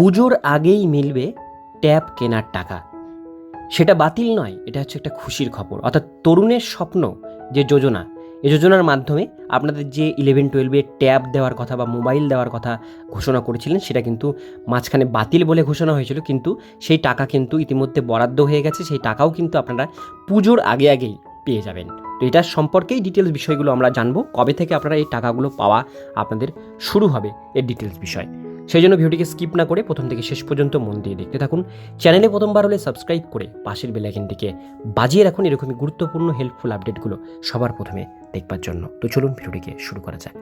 পুজোর আগেই মিলবে ট্যাব কেনার টাকা। সেটা বাতিল নয়, এটা হচ্ছে একটা খুশির খবর। অর্থাৎ তরুণের স্বপ্ন, যে যোজনা, এ যোজনার মাধ্যমে আপনাদের যে ইলেভেন টুয়েলভে ট্যাব দেওয়ার কথা বা মোবাইল দেওয়ার কথা ঘোষণা করেছিলেন, সেটা কিন্তু মাঝখানে বাতিল বলে ঘোষণা হয়েছিল, কিন্তু সেই টাকা কিন্তু ইতিমধ্যে বরাদ্দ হয়ে গেছে, সেই টাকাও কিন্তু আপনারা পুজোর আগে আগেই পেয়ে যাবেন। তো এটার সম্পর্কেই ডিটেলস বিষয়গুলো আমরা জানব, কবে থেকে আপনারা এই টাকাগুলো পাওয়া আপনাদের শুরু হবে, এর ডিটেলস বিষয়। সেই জন্য ভিডিওটিকে স্কিপ না করে প্রথম থেকে শেষ পর্যন্ত মন দিয়ে দেখতে থাকুন। চ্যানেলে প্রথমবার হলে সাবস্ক্রাইব করে পাশের বেলাইকেনটিকে বাজিয়ে রাখুন এরকমই গুরুত্বপূর্ণ হেল্পফুল আপডেটগুলো সবার প্রথমে দেখবার জন্য। তো চলুন ভিডিওটিকে শুরু করা যাক।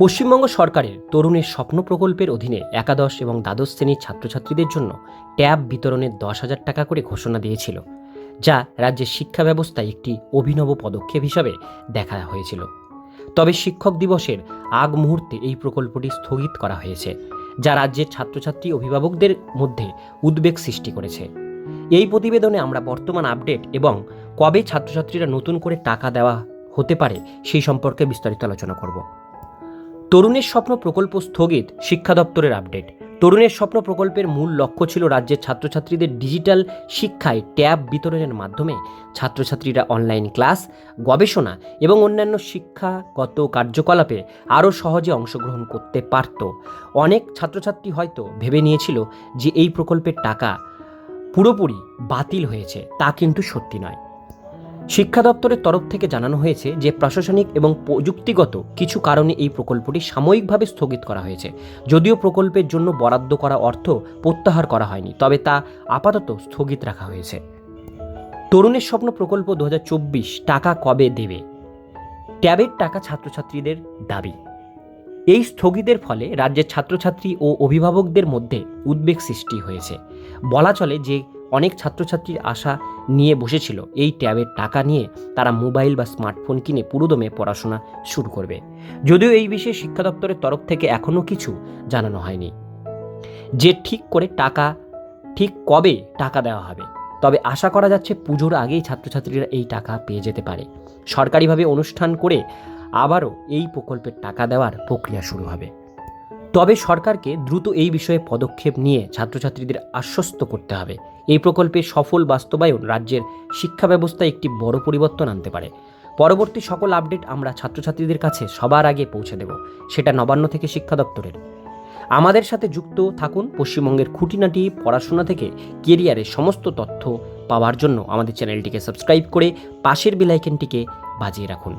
পশ্চিমবঙ্গ সরকারের তরুণের স্বপ্ন প্রকল্পের অধীনে একাদশ এবং দ্বাদশ শ্রেণির ছাত্রছাত্রীদের জন্য ট্যাব বিতরণের দশ হাজার টাকা করে ঘোষণা দিয়েছিল, যা রাজ্যের শিক্ষা ব্যবস্থায় একটি অভিনব পদক্ষেপ হিসাবে দেখা হয়েছিল। তবে শিক্ষক দিবসের আগ মুহূর্তে এই প্রকল্পটি স্থগিত করা হয়েছে, যা রাজ্যের ছাত্রছাত্রী অভিভাবকদের মধ্যে উদ্বেগ সৃষ্টি করেছে। এই প্রতিবেদনে আমরা বর্তমান আপডেট এবং কবে ছাত্রছাত্রীরা নতুন করে টাকা দেওয়া হতে পারে সেই সম্পর্কে বিস্তারিত আলোচনা করব। তরুণের স্বপ্ন প্রকল্প স্থগিত শিক্ষা দপ্তরের আপডেট। তরুণের স্বপ্ন প্রকল্পের মূল লক্ষ্য ছিল রাজ্যের ছাত্রছাত্রীদের ডিজিটাল শিক্ষায় ট্যাব বিতরণের মাধ্যমে ছাত্রছাত্রীরা অনলাইন ক্লাস, গবেষণা এবং অন্যান্য শিক্ষাগত কার্যকলাপে আরও সহজে অংশগ্রহণ করতে পারত। অনেক ছাত্রছাত্রী হয়তো ভেবে নিয়েছিল যে এই প্রকল্পের টাকা পুরোপুরি বাতিল হয়েছে, তা কিন্তু সত্যি নয়। শিক্ষা দপ্তরের তরফ থেকে জানানো হয়েছে যে প্রশাসনিক এবং প্রযুক্তিগত কিছু কারণে এই প্রকল্পটি সাময়িকভাবে স্থগিত করা হয়েছে। যদিও প্রকল্পের জন্য বরাদ্দ করা অর্থ প্রত্যাহার করা হয়নি, তবে তা আপাতত স্থগিত রাখা হয়েছে। তরুণের স্বপ্ন প্রকল্প দু হাজার চব্বিশ টাকা কবে দেবে? ট্যাবের টাকা ছাত্রছাত্রীদের দাবি। এই স্থগিতের ফলে রাজ্যের ছাত্রছাত্রী ও অভিভাবকদের মধ্যে উদ্বেগ সৃষ্টি হয়েছে। বলা চলে যে অনেক ছাত্রছাত্রীর আশা নিয়ে বসেছিল। এই ট্যাবের টাকা নিয়ে তারা মোবাইল বা স্মার্টফোন কিনে পুরোদমে পড়াশোনা শুরু করবে। যদিও এই বিষয়ে শিক্ষা দপ্তরের তরফ থেকে এখনও কিছু জানানো হয়নি। যে ঠিক করে টাকা, ঠিক কবে টাকা দেওয়া হবে, তবে আশা করা যাচ্ছে পুজোর আগেই ছাত্রছাত্রীরা এই টাকা পেয়ে যেতে পারে। সরকারিভাবে অনুষ্ঠান করে আবারও এই প্রকল্পের টাকা দেওয়ার প্রক্রিয়া শুরু হবে। তবে সরকারকে দ্রুত এই বিষয়ে পদক্ষেপ নিয়ে ছাত্রছাত্রীদের আশ্বস্ত করতে হবে। এই প্রকল্পের সফল বাস্তবায়ন রাজ্যের শিক্ষা ব্যবস্থায় একটি বড় পরিবর্তন আনতে পারে। পরবর্তী সকল আপডেট আমরা ছাত্রছাত্রীদের কাছে সবার আগে পৌঁছে দেব, সেটা নবান্ন থেকে শিক্ষা দপ্তরের। আমাদের সাথে যুক্ত থাকুন পশ্চিমবঙ্গের খুঁটিনাটি, পড়াশোনা থেকে কেরিয়ারের সমস্ত তথ্য পাওয়ার জন্য আমাদের চ্যানেলটিকে সাবস্ক্রাইব করে পাশের বেলাইকেনটিকে বাজিয়ে রাখুন।